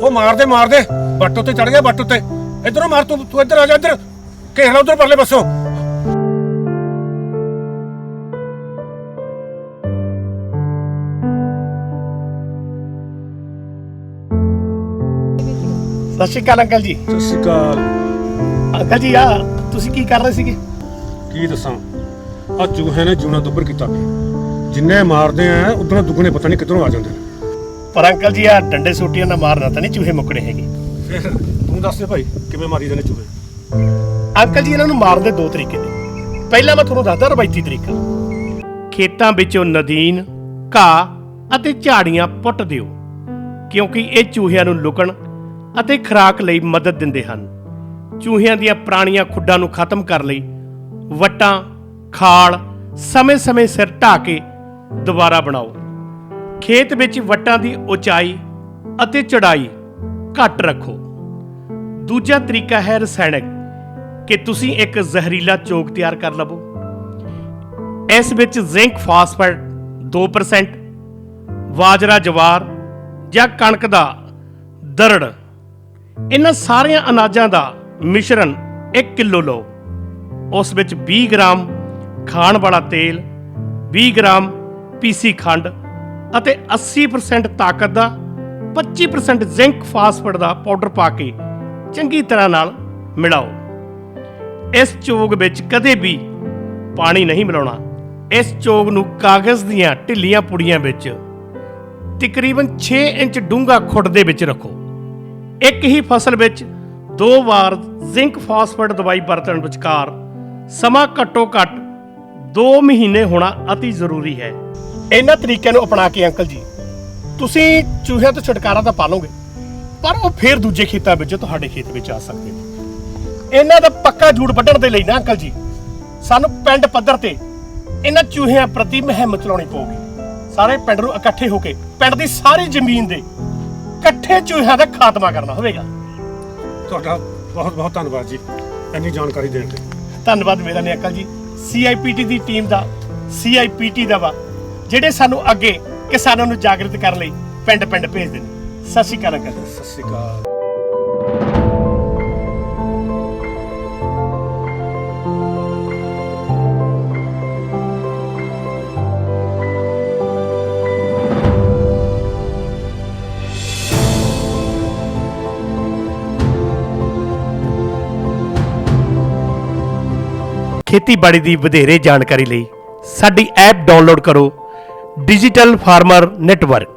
ਉਹ ਮਾਰ ਦੇ ਮਾਰ ਦੇ। ਬੱਟ ਉੱਤੇ ਚੜ ਗਿਆ ਬੱਟ ਉੱਤੇ। ਇਧਰੋਂ ਮਾਰ ਤੂੰ ਤੂੰ ਇੱਧਰ ਆ ਜਾ ਇੱਧਰ। ਘੇਰਾ ਉਧਰ ਪਰਲੇ ਪਾਸੋਂ। ਸਤਿ ਸ਼੍ਰੀ ਅਕਾਲ ਅੰਕਲ ਜੀ। ਸਤਿ ਸ਼੍ਰੀ ਅਕਾਲ। ਅੰਕਲ ਜੀ ਆ ਤੁਸੀਂ ਕੀ ਕਰ ਰਹੇ ਸੀਗੇ? ਕੀ ਦੱਸਾਂ? ਆ ਚੂਹੇ ਨੇ ਜੂਣਾ ਦੁੱਬਰ ਕੀਤਾ। ਪਿਆ ਜਿੰਨੇ ਮਾਰਦੇ ਆ ਉਧਰੋਂ ਦੁੱਗਣੇ ਪਤਾ ਨਹੀਂ ਕਿੱਧਰੋਂ ਆ ਜਾਂਦੇ ਨੇ। ਪਰ ਅੰਕਲ ਜੀ ਆ ਡੰਡੇ ਸੋਟੀਆਂ ਨਾਲ ਮਾਰਨਾ ਤਾਂ ਨਹੀਂ ਚੂਹੇ ਮੁੱਕਣੇ ਹੈਗੇ। ਫਿਰ ਤੂੰ ਦੱਸ ਦੇ ਭਾਈ ਕਿਵੇਂ ਮਾਰੀ ਜਾਂਦੇ ਚੂਹੇ? ਅੰਕਲ ਜੀ ਇਹਨਾਂ ਨੂੰ ਮਾਰਨ ਦੇ ਦੋ ਤਰੀਕੇ ਨੇ। ਪਹਿਲਾਂ ਮੈਂ ਤੁਹਾਨੂੰ ਦੱਸਦਾ ਰਵਾਇਤੀ ਤਰੀਕਾ। ਖੇਤਾਂ ਵਿੱਚੋਂ ਨਦੀਨ ਘਾਹ ਅਤੇ ਝਾੜੀਆਂ ਪੁੱਟ ਦਿਓ ਕਿਉਂਕਿ ਇਹ ਚੂਹਿਆਂ ਨੂੰ ਲੁਕਣ ਅਤੇ ਖੁਰਾਕ ਲਈ ਮਦਦ ਦਿੰਦੇ ਹਨ। ਚੂਹਿਆਂ ਦੀਆਂ ਪੁਰਾਣੀਆਂ ਖੁੱਡਾਂ ਨੂੰ ਖਤਮ ਕਰ ਲਈ ਵਟਾਂ ਖਾਲ ਸਮੇਂ-ਸਮੇਂ ਸਿਰ ਢਾ ਕੇ ਦੁਬਾਰਾ ਬਣਾਓ। ਖੇਤ ਵਿੱਚ ਵੱਟਾਂ ਦੀ ਉਚਾਈ ਅਤੇ ਚੜਾਈ ਘੱਟ ਰੱਖੋ। ਦੂਜਾ ਤਰੀਕਾ ਹੈ ਰਸਾਇਣਕ। ਕਿ ਤੁਸੀਂ ਇੱਕ ਜ਼ਹਿਰੀਲਾ ਚੋਕ ਤਿਆਰ ਕਰ ਲਵੋ। ਇਸ ਵਿੱਚ ਜ਼ਿੰਕ ਫਾਸਫੇਟ 2% ਬਾਜਰਾ ਜਵਾਰ ਜਾਂ ਕਣਕ ਦਾ ਦਰੜ। ਇਹਨਾਂ ਸਾਰੀਆਂ ਅਨਾਜਾਂ ਦਾ ਮਿਸ਼ਰਣ 1 ਕਿਲੋ ਲਓ। ਉਸ ਵਿੱਚ 20 ਗ੍ਰਾਮ ਖਾਣ ਵਾਲਾ ਤੇਲ 20 ਗ੍ਰਾਮ ਪੀਸੀ ਖੰਡ ਅਤੇ 80% ਤਾਕਤ ਦਾ 25% ਜ਼ਿੰਕ ਫਾਸਫੇਟ ਦਾ ਪਾਊਡਰ ਪਾ ਕੇ ਚੰਗੀ ਤਰ੍ਹਾਂ ਨਾਲ ਮਿਲਾਓ। ਇਸ ਚੋਗ ਵਿੱਚ ਕਦੇ ਵੀ ਪਾਣੀ ਨਹੀਂ ਮਿਲਾਉਣਾ। ਇਸ ਚੋਗ ਨੂੰ ਕਾਗਜ਼ ਦੀਆਂ ਢਿੱਲੀਆਂ ਪੁੜੀਆਂ ਵਿੱਚ ਤਕਰੀਬਨ 6 ਇੰਚ ਡੂੰਘਾ ਖੁੱਡ ਦੇ ਵਿੱਚ ਰੱਖੋ। ਇੱਕ ਹੀ ਫਸਲ ਵਿੱਚ ਦੋ ਵਾਰ ਜ਼ਿੰਕ ਫਾਸਫੇਟ ਦਵਾਈ ਵਰਤਣ ਵਿਚਕਾਰ ਸਮਾਂ ਘੱਟੋ ਘੱਟ 2 ਮਹੀਨੇ ਹੋਣਾ ਅਤੀ ਜ਼ਰੂਰੀ ਹੈ। ਇਹਨਾਂ ਤਰੀਕਿਆਂ ਨੂੰ ਅਪਣਾ ਕੇ ਅੰਕਲ ਜੀ ਤੁਸੀਂ ਚੂਹਿਆਂ ਤੋਂ ਛੁਟਕਾਰਾ ਤਾਂ ਪਾ ਲਓਗੇ ਪਰ ਉਹ ਫੇਰ ਦੂਜੇ ਖੇਤਾਂ ਵਿੱਚ ਤੁਹਾਡੇ ਖੇਤ ਵਿੱਚ ਆ ਸਕਦੇ ਨੇ। ਇਹਨਾਂ ਦਾ ਪੱਕਾ ਜੂੜ ਵੱਢਣ ਦੇ ਲਈ ਨਾ ਅੰਕਲ ਜੀ ਸਾਨੂੰ ਪਿੰਡ ਪੱਧਰ ਤੇ ਇਹਨਾਂ ਚੂਹਿਆਂ ਪ੍ਰਤੀ ਮੁਹਿੰਮ ਚਲਾਉਣੀ ਪਊਗੀ। ਸਾਰੇ ਪਿੰਡ ਨੂੰ ਇਕੱਠੇ ਹੋ ਕੇ ਪਿੰਡ ਦੀ ਸਾਰੀ ਜ਼ਮੀਨ ਦੇ ਇਕੱਠੇ ਚੂਹਿਆਂ ਦਾ ਖਾਤਮਾ ਕਰਨਾ ਹੋਵੇਗਾ। ਤੁਹਾਡਾ ਬਹੁਤ ਬਹੁਤ ਧੰਨਵਾਦ ਜੀ ਇੰਨੀ ਜਾਣਕਾਰੀ ਦੇਣ ਲਈ। ਧੰਨਵਾਦ ਮੇਰਾ ਨੇ ਅੰਕਲ ਜੀ। ਸੀਆਈਪੀਟੀ ਦੀ ਟੀਮ ਦਾ ਸੀਆਈਪੀਟੀ ਦਾ ਵਾ ਜਿਹੜੇ ਸਾਨੂੰ ਅੱਗੇ ਕਿਸਾਨਾਂ ਨੂੰ ਜਾਗਰਤ ਕਰਨ ਲਈ ਪਿੰਡ ਪਿੰਡ ਭੇਜਦੇ ਨੇ ਸਤਿ ਸ਼੍ਰੀ ਅਕਾਲ ਅੰਕਲ। ਸਤਿ ਸ਼੍ਰੀ ਅਕਾਲ। ਖੇਤੀਬਾੜੀ ਦੀ ਵਧੇਰੇ ਜਾਣਕਾਰੀ ਲਈ ਸਾਡੀ ਐਪ ਡਾਊਨਲੋਡ ਕਰੋ ਡਿਜੀਟਲ ਫਾਰਮਰ ਨੈਟਵਰਕ